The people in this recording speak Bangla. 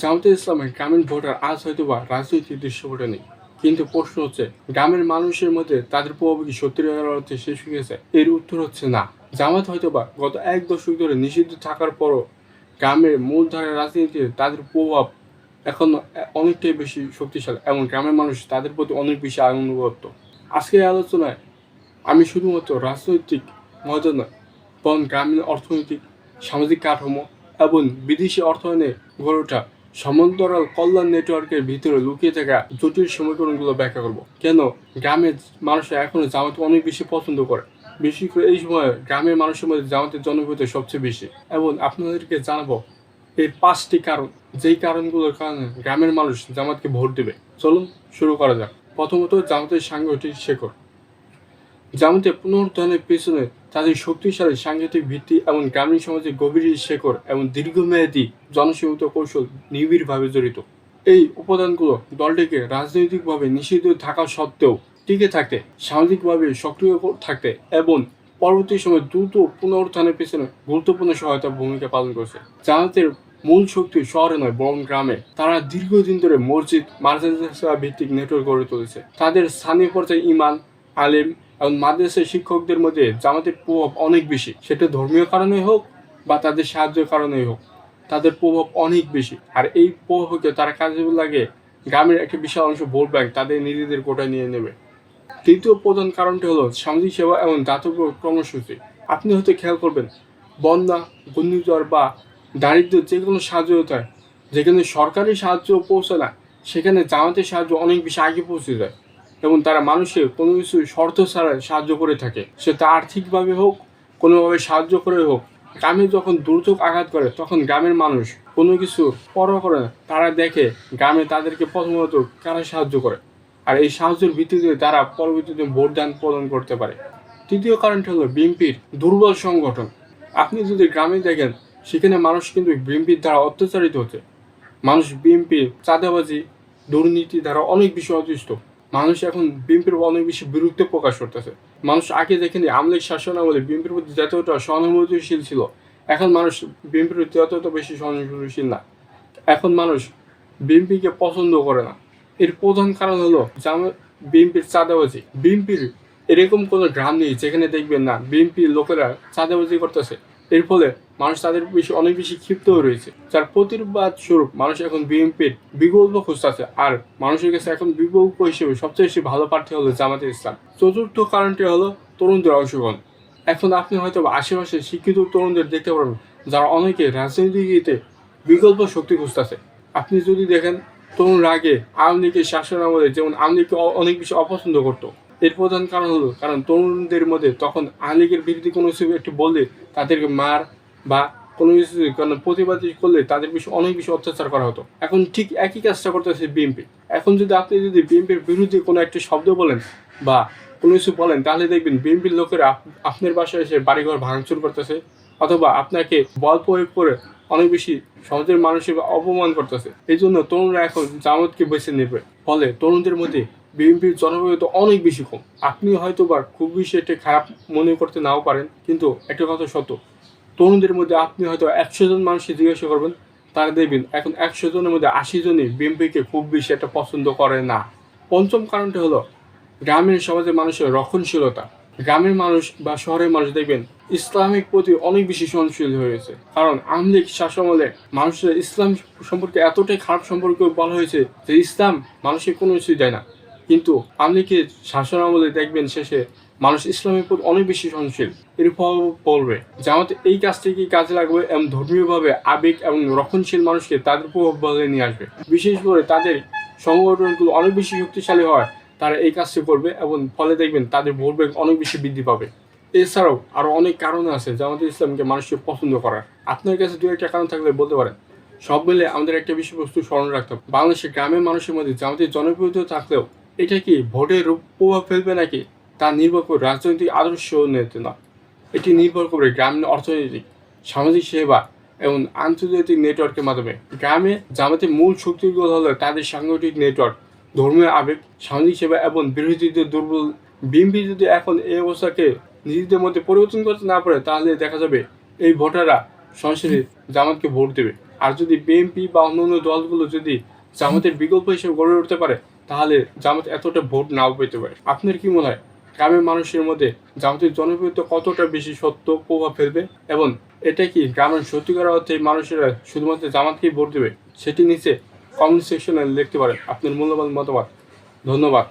জামাতে ইসলামের গ্রামীণ ভোটার আজ হয়তো বা রাজনৈতিক দৃশ্যপটে নেই। কিন্তু প্রশ্ন হচ্ছে, গ্রামের মানুষের মধ্যে তাদের প্রভাব কি সত্যিকার অর্থে শেষ হয়ে গেছে? এর উত্তর হচ্ছে না। জামাত হয়তো বা গত এক দশক ধরে নিষিদ্ধ থাকার পরও গ্রামের মূলধারার রাজনীতিতে তাদের প্রভাব এখন অনেকটাই বেশি শক্তিশালী, এবং গ্রামের মানুষ তাদের প্রতি অনেক বেশি আনুগত্য আজকের আলোচনায় আমি শুধুমাত্র রাজনৈতিক মজা নয়, বরং গ্রামীণ অর্থনৈতিক, সামাজিক কাঠামো এবং বিদেশি অর্থায়নে গড়ে ওঠা সমান্তরাল কল্যাণ নেটওয়ার্কের ভিতরে লুকিয়ে থাকা জটিল সমীকরণগুলো ব্যাখ্যা করব। কেন? গ্রামের মানুষরা এখনও জামাতে অনেক বেশি পছন্দ করে। বিশেষ করে এই সময় গ্রামের মানুষের মধ্যে জামাতের জনপ্রিয়তা সবচেয়ে বেশি। এবং আপনাদেরকে জানাব এই পাঁচটি কারণ, যেই কারণগুলোর কারণে গ্রামের মানুষ জামাতকে ভোট দেবে। চলুন শুরু করা যাক। প্রথমত, জামাতের সাংগঠনিক শেকড়। জামাতে পুনরুত্থানের পেছনে তাদের শক্তিশালী সাংঘাতিক ভিত্তি এবং গ্রামীণ সমাজের গভীর শেকড় এবং দীর্ঘমেয়াদী জনসীমিত কৌশল নিবিড়ভাবে জড়িত। এই উপাদানগুলো দলটিকে রাজনৈতিকভাবে নিষিদ্ধ থাকা সত্ত্বেও টিকে থাকতে সামাজিকভাবে সক্রিয় থাকতে এবং পরবর্তী সময় দ্রুত পুনরুত্থানের পেছনে গুরুত্বপূর্ণ সহায়তা ভূমিকা পালন করছে। জামাতের মূল শক্তি শহরে নয়, বরং গ্রামে। তারা দীর্ঘদিন ধরে মসজিদ, মাদ্রাসা ভিত্তিক নেটওয়ার্ক গড়ে তুলেছে। তাদের স্থানীয় পর্যায়ে ইমান আলেম এবং মাদ্রাসার শিক্ষকদের মধ্যে জামাতের প্রভাব অনেক বেশি। সেটা ধর্মীয় কারণে হোক বা তাদের সাহায্যের কারণেই হোক, তাদের প্রভাব অনেক বেশি। আর এই প্রভাবকে তারা কাজে লাগে গ্রামের একটা বিশাল অংশ ভোট ব্যাংক তাদের নিজেদের কোটায় নিয়ে নেবে। তৃতীয় প্রধান কারণটি হলো সামাজিক সেবা এবং দাতব্য কর্মসূচি। আপনি হয়তো খেয়াল করবেন, বন্যা, ঘূর্ণিঝড় বা দারিদ্র যে কোনো সাহায্য হতে হয় যেখানে সরকারি সাহায্য পৌঁছে না, সেখানে জামাতের সাহায্য অনেক বেশি আগে পৌঁছে যায়। এবং তারা মানুষের কোনো কিছু শর্ত ছাড়া সাহায্য করে থাকে। সেটা আর্থিকভাবে হোক, কোনোভাবে সাহায্য করে হোক, গ্রামে যখন দুর্যোগ আঘাত করে, তখন গ্রামের মানুষ কোনো কিছু পরোয়া করে তারা দেখে গ্রামে তাদেরকে প্রথমত কারা সাহায্য করে? আর এই সাহায্যের ভিত্তিতে তারা পরবর্তীতে ভোটদান প্রদান করতে পারে। তৃতীয় কারণটি হলো বিএনপির দুর্বল সংগঠন। আপনি যদি গ্রামে দেখেন, সেখানে মানুষ কিন্তু বিএনপির দ্বারা অত্যাচারিত হচ্ছে মানুষ বিএনপি চাঁদাবাজি, দুর্নীতি দ্বারা অনেক বেশি অতিষ্ঠ। মানুষ এখন বিএনপির অনেক বেশি বিরুদ্ধে প্রকাশ করতেছে। মানুষ আগে দেখেনি আমলিক শাসন আমলে বিএনপির প্রতি যতটা সহানুভূতিশীল ছিল, এখন মানুষ বিএনপির প্রতি ততটা বেশি সহানুভূতিশীল না। এখন মানুষ বিএনপিকে পছন্দ করে না। এর প্রধান কারণ হলো বিএনপির চাঁদাবাজি। বিএনপির এরকম কোনো গ্রাম নেই যেখানে দেখবেন না বিএনপির লোকেরা চাঁদাবাজি করতেছে। এর ফলে মানুষ তাদের বেশি, অনেক বেশি ক্ষিপ্ত হয়ে রয়েছে। যার প্রতিবাদ স্বরূপ মানুষ এখন বিএনপির বিকল্প খুঁজতেছে। আর মানুষের কাছে এখন বিকল্প হিসেবে সবচেয়ে বেশি ভালো প্রার্থী হলো জামাতে ইসলাম। চতুর্থ কারণটি হলো তরুণদের অংশগ্রহণ। এখন আপনি হয়তো আশেপাশে শিক্ষিত তরুণদের দেখতে পারবেন, যারা অনেকে রাজনীতিতে বিকল্প শক্তি খুঁজতেছে। আপনি যদি দেখেন তরুণ আগে আওয়ামী লীগের শাসন আমলে যেমন আওয়ামী লীগকে অনেক বেশি অপছন্দ করতো। এর প্রধান কারণ হলো, কারণ তরুণদের মধ্যে তখন আওয়ামী লীগের বিরুদ্ধে কোনো কিছু একটু বললে তাদেরকে মার বা কোনো কিছু কারণ প্রতিবাদ করলে তাদের বেশি অনেক বেশি অত্যাচার করা হতো। এখন ঠিক একই কাজটা করতেছে বিএনপি। এখন যদি আপনি যদি বিএনপির বিরুদ্ধে কোনো একটা শব্দ বলেন বা কোনো কিছু বলেন, তাহলে দেখবেন বিএনপির লোকেরা আপ- আপনার বাসায় এসে বাড়িঘর ভাঙচুর করতেছে অথবা আপনাকে বল প্রয়োগ করে অনেক বেশি সমাজের মানুষের অপমান করতেছে। এই জন্য তরুণরা এখন জামাতকে বেছে নেবে। ফলে তরুণদের মধ্যে বিএনপির জনপ্রিয়তা অনেক বেশি কম। আপনি হয়তো বা খুব বেশি একটা খারাপ মনে করতে নাও পারেন, কিন্তু একটা কথা সত্য। তরুণদের মধ্যে আপনি হয়তো একশো জন মানুষকে জিজ্ঞাসা করবেন, তারা দেখবেন এখন একশো জনের মধ্যে আশি জনই বিএনপিকে খুব বেশি একটা পছন্দ করে না। পঞ্চম কারণটি হলো, গ্রামীণ সমাজের মানুষের রক্ষণশীলতা। গ্রামের মানুষ বা শহরের মানুষ দেখবেন ইসলামিক প্রতি অনেক বেশি সহনশীল হয়েছে কারণ আমলিক শাসমলে মানুষের ইসলাম সম্পর্কে এতটাই খারাপ সম্পর্কে বলা হয়েছে যে ইসলাম মানুষের কোনো কিছুই দেয় না। কিন্তু আমলিকের শাসন আমলে দেখবেন শেষে মানুষ ইসলামের প্রতি অনেক বেশি সহনশীল এর প্রভাব পড়বে জামাত এই কাজটিকে কাজে লাগবে এবং ধর্মীয়ভাবে আবেগ এবং রক্ষণশীল মানুষকে তাদের প্রভাব বলে নিয়ে আসবে। বিশেষ করে তাদের সংগঠনগুলো অনেক বেশি শক্তিশালী হয়, তারা এই কাজটি করবে এবং ফলে দেখবেন তাদের ভোট অনেক বেশি বৃদ্ধি পাবে। এছাড়াও আরও অনেক কারণ আছে জামাতে ইসলামকে মানুষকে পছন্দ করার। আপনার কাছে দু একটা কারণ থাকলে বলতে পারেন। সব মিলে আমাদের একটা বিষয়বস্তু স্মরণ রাখতে হবে। বাংলাদেশের গ্রামের মানুষের মধ্যে জামাতের জনপ্রিয়তা থাকলেও এটা কি ভোটের প্রভাব ফেলবে নাকি? তা নির্ভর করে রাজনৈতিক আদর্শ নিতে না এটি নির্ভর করবে গ্রামীণ অর্থনৈতিক, সামাজিক সেবা এবং আন্তর্জাতিক নেটওয়ার্কের মাধ্যমে। গ্রামে জামাতের মূল শক্তিগুলো হলো তাদের সাংগঠনিক নেটওয়ার্ক, ধর্মীয় আবেগ, সামাজিক সেবা এবং বিরোধীদের দুর্বল, বিএনপি যদি এখন এই অবস্থাকে নিজেদের মধ্যে পরিবর্তন করতে না পারে, তাহলে দেখা যাবে এই ভোটাররা সরাসরি জামাতকে ভোট দেবে। আর যদি বিএনপি বা অন্যান্য দলগুলো যদি জামাতের বিকল্প হিসেবে গড়ে উঠতে পারে তাহলে জামাত এতটা ভোট নাও পেতে পারে। আপনার কি মনে হয়, গ্রামের মানুষের মধ্যে জামাতের জনপ্রিয়তা কতটা বেশি সত্য প্রভাব ফেলবে? এবং এটা কি গ্রামের সত্যিকার অর্থে মানুষেরা শুধুমাত্র জামাতকেই ভোট দেবে? সেটি নিচে কমেন্ট সেকশনে লিখতে পারেন। আপনার মূল্যবান মতামত। ধন্যবাদ।